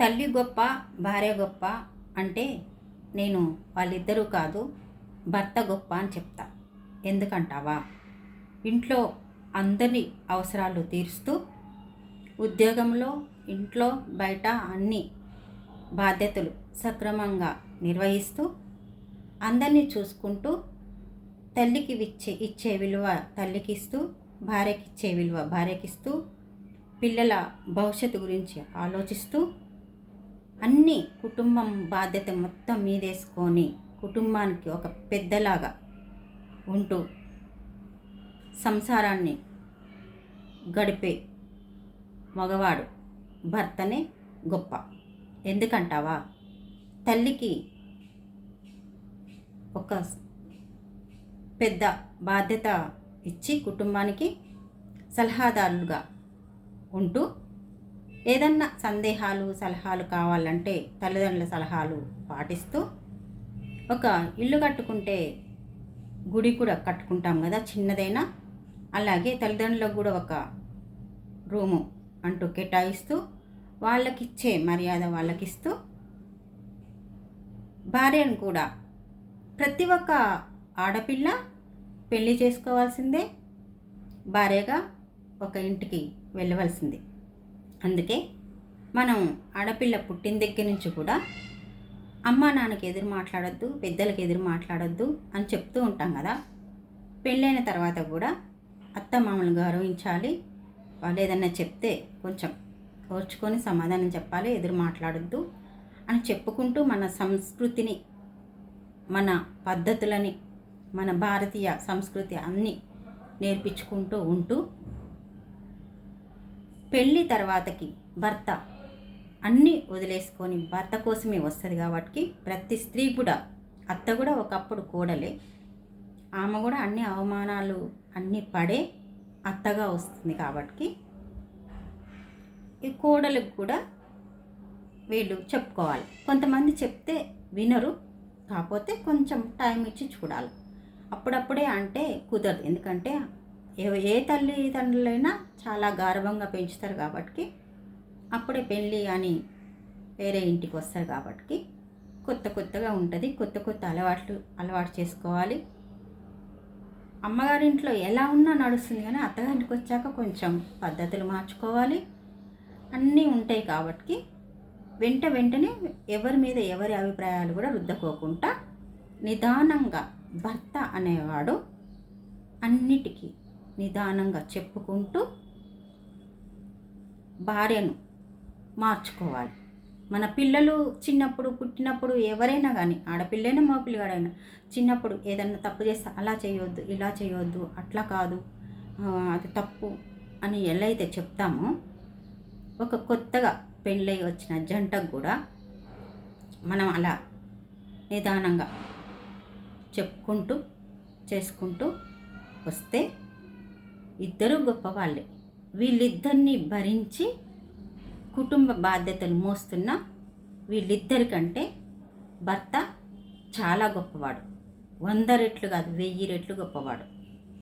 తల్లి గొప్ప భార్య గొప్ప అంటే నేను వాళ్ళిద్దరూ కాదు భర్త గొప్ప అని చెప్తా. ఎందుకంటావా? ఇంట్లో అందరి అవసరాలు తీరుస్తూ ఉద్యోగంలో ఇంట్లో బయట అన్ని బాధ్యతలు సక్రమంగా నిర్వహిస్తూ అందరినీ చూసుకుంటూ తల్లికి ఇచ్చే ఇచ్చే విలువ తల్లికి ఇస్తూ భార్యకి ఇచ్చే విలువ భార్యకిస్తూ పిల్లల భవిష్యత్తు గురించి ఆలోచిస్తూ అన్ని కుటుంబం బాధ్యత మొత్తం మీదేసుకొని కుటుంబానికి ఒక పెద్దలాగా ఉంటూ సంసారాన్ని గడిపే మగవాడు భర్తనే గొప్ప. ఎందుకంటావా? తల్లికి ఒక పెద్ద బాధ్యత ఇచ్చి కుటుంబానికి సలహాదారులుగా ఉంటూ ఏదన్నా సందేహాలు సలహాలు కావాలంటే తల్లిదండ్రుల సలహాలు పాటిస్తూ ఒక ఇల్లు కట్టుకుంటే గుడి కూడా కట్టుకుంటాం కదా చిన్నదైనా. అలాగే తల్లిదండ్రులకు కూడా ఒక రూము అంటూ కేటాయిస్తూ వాళ్ళకిచ్చే మర్యాద వాళ్ళకిస్తూ భార్యను కూడా ప్రతి ఒక్క ఆడపిల్ల పెళ్ళి చేసుకోవాల్సిందే భార్యగా ఒక ఇంటికి వెళ్ళవలసిందే. అందుకే మనం ఆడపిల్ల పుట్టిన దగ్గర నుంచి కూడా అమ్మ నాన్నకి ఎదురు మాట్లాడొద్దు పెద్దలకి ఎదురు మాట్లాడొద్దు అని చెప్తూ ఉంటాం కదా. పెళ్ళైన తర్వాత కూడా అత్త మామలు గౌరవించాలి. వాళ్ళు ఏదన్నా చెప్తే కొంచెం ఓర్చుకొని సమాధానం చెప్పాలి ఎదురు మాట్లాడొద్దు అని చెప్పుకుంటూ మన సంస్కృతిని మన పద్ధతులని మన భారతీయ సంస్కృతి అన్నీ నేర్పించుకుంటూ ఉంటూ పెళ్ళి తర్వాతకి భర్త అన్నీ వదిలేసుకొని భర్త కోసమే వస్తుంది కాబట్టి ప్రతి స్త్రీ కూడా అత్త కూడా ఒకప్పుడు కోడలే. ఆమె కూడా అన్ని అవమానాలు అన్నీ పడే అత్తగా వస్తుంది కాబట్టి ఈ కోడలకు కూడా వీళ్ళు చెప్పుకోవాలి. కొంతమంది చెప్తే వినరు కాకపోతే కొంచెం టైం ఇచ్చి చూడాలి. అప్పుడప్పుడే అంటే కుదరదు. ఎందుకంటే ఏ ఏ తల్లిదండ్రులైనా చాలా గార్వంగా పెంచుతారు కాబట్టి అప్పుడే పెళ్ళి అని వేరే ఇంటికి వస్తారు కాబట్టి కొత్త కొత్తగా ఉంటుంది. కొత్త కొత్త అలవాట్లు అలవాటు చేసుకోవాలి. అమ్మగారింట్లో ఎలా ఉన్నా నడుస్తుంది కానీ అత్తగారింటికి వచ్చాక కొంచెం పద్ధతులు మార్చుకోవాలి. అన్నీ ఉంటాయి కాబట్టి వెంట వెంటనే ఎవరి మీద ఎవరి అభిప్రాయాలు కూడా రుద్దకోకుండా నిదానంగా భర్త అనేవాడు అన్నిటికీ నిదానంగా చెప్పుకుంటూ భార్యను మార్చుకోవాలి. మన పిల్లలు చిన్నప్పుడు పుట్టినప్పుడు ఎవరైనా కానీ ఆడపిల్లైనా మా పిల్లగాడైనా చిన్నప్పుడు ఏదైనా తప్పు చేస్తే అలా చేయొద్దు ఇలా చేయొద్దు అట్లా కాదు అది తప్పు అని ఎలా అయితే చెప్తామో ఒక కొత్తగా పెళ్ళై వచ్చిన జంటకు కూడా మనం అలా నిదానంగా చెప్పుకుంటూ చేసుకుంటూ వస్తే ఇద్దరూ గొప్పవాళ్ళే. వీళ్ళిద్దరిని భరించి కుటుంబ బాధ్యతలు మోస్తున్న వీళ్ళిద్దరికంటే భర్త చాలా గొప్పవాడు. వంద రెట్లు కాదు వెయ్యి రెట్లు గొప్పవాడు.